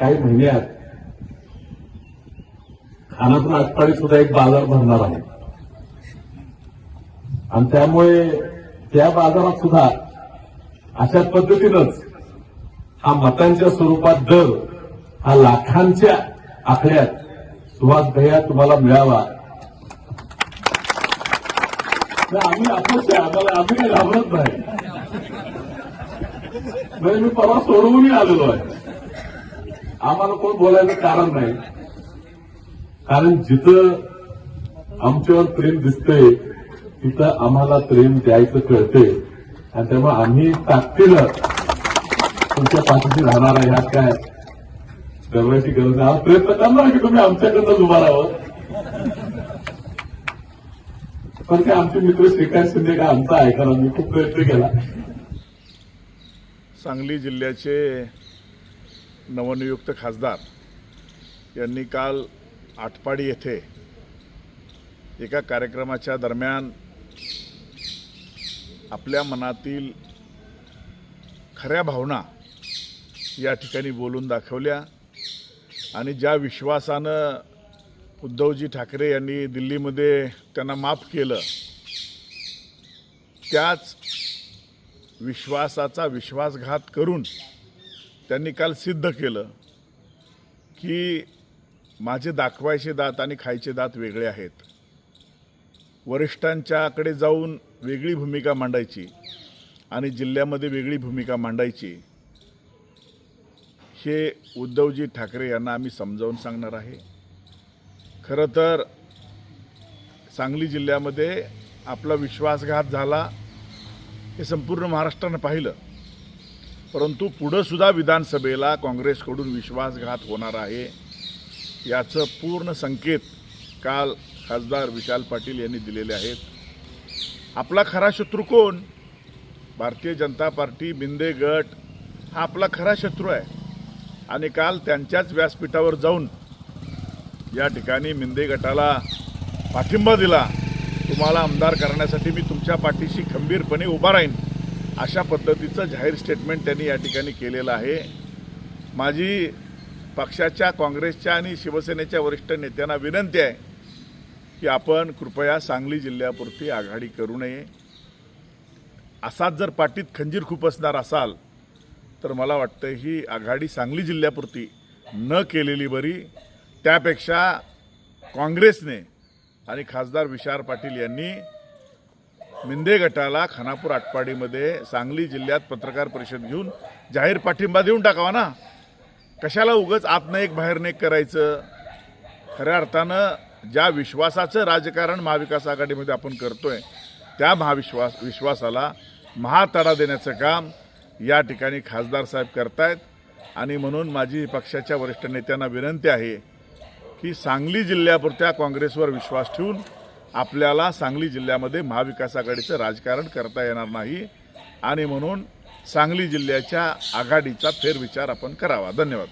काही महिन्यात खानापूर आटपाडी सुद्धा एक बाजार भरणार आहे. आणि त्यामुळे त्या बाजारात सुद्धा अशा पद्धतीनंच हा मतांच्या स्वरूपात दर हा लाखांच्या आकड्यात सुहास भैया तुम्हाला मिळावा. नाही, आम्ही अपक्ष आम्हाला आम्ही काही घाबरत नाही. म्हणजे मी परवा सोडवूनही आलेलो आहे. आम्हाला कोण बोलायचं कारण नाही. कारण जिथं आमच्यावर प्रेम दिसतंय तिथं आम्हाला प्रेम द्यायचं कळते आणि त्यामुळे आम्ही ताकदीनं तुमच्या पाठीशी राहणार आहे ह्यात काय गरवायची गरज नाही. हा प्रयत्न करणार की तुम्ही आमच्याकडनं उभा राहावं. पण ते आमचे मित्र श्रीकांत शिंदे का आमचा आहे कारण मी खूप प्रयत्न केला. सांगली जिल्ह्याचे नवनियुक्त खासदार यांनी काल आटपाडी येथे एका कार्यक्रमाच्या दरम्यान आपल्या मनातील खऱ्या भावना या ठिकाणी बोलून दाखवल्या आणि ज्या विश्वासानं उद्धवजी ठाकरे यांनी दिल्लीमध्ये त्यांना माफ केलं त्याच विश्वासाचा विश्वासघात करून त्यांनी काल सिद्ध केलं की माझे दाखवायचे दात आणि खायचे दात वेगळे आहेत. वरिष्ठांच्याकडे जाऊन वेगळी भूमिका मांडायची आणि जिल्ह्यामध्ये वेगळी भूमिका मांडायची हे उद्धवजी ठाकरे यांना आम्ही समजावून सांगणार आहे. खरं तर सांगली जिल्ह्यामध्ये आपला विश्वासघात झाला हे संपूर्ण महाराष्ट्रानं पाहिलं. परंतु पुढंसुद्धा विधानसभेला काँग्रेसकडून विश्वासघात होणार आहे याचं पूर्ण संकेत काल खासदार विशाल पाटील यांनी दिलेले आहेत. आपला खरा शत्रू कोण? भारतीय जनता पार्टी बिंदे गट हा आपला खरा शत्रू आहे. आणि काल त्यांच्याच व्यासपीठावर जाऊन या ठिकाणी मिंदे गटाला पाठिंबा दिला. तुम्हाला आमदार करण्यासाठी मी तुमच्या पाठीशी खंबीरपणे उभा राहीन. अशा पद्धतीचं जाहीर स्टेटमेंट त्यांनी या ठिकाणी केलेलं आहे. माझी पक्षाच्या काँग्रेसच्या आणि शिवसेनेच्या वरिष्ठ नेत्यांना विनंती आहे की आपण कृपया सांगली जिल्ह्यापुरती आघाडी करू नये. असाच जर पाठीत खंजीर खुपसणार असाल तर मला वाटतं ही आघाडी सांगली जिल्ह्यापुरती न केलेली बरी. त्यापेक्षा काँग्रेसने आणि खासदार विशार पाटील यांनी मिंदे गटाला खानापूर आटपाडीमध्ये सांगली जिल्ह्यात पत्रकार परिषद घेऊन जाहीर पाठिंबा देऊन टाकावा ना. कशाला उगच आतनं एक बाहेरनं एक करायचं? खऱ्या अर्थानं ज्या विश्वासाचं राजकारण महाविकास आघाडीमध्ये आपण करतोय त्या महाविश्वास विश्वासाला महातडा देण्याचं काम या ठिकाणी खासदार साहेब करतायत. आणि म्हणून माझी पक्षाच्या वरिष्ठ नेत्यांना विनंती आहे की सांगली जिल्ह्यापुरत्या काँग्रेसवर विश्वास ठेवून आपल्याला सांगली जिल्ह्यामध्ये महाविकास आघाडीचं राजकारण करता येणार नाही. आणि म्हणून सांगली जिल्ह्याच्या आघाडीचा फेरविचार आपण करावा. धन्यवाद.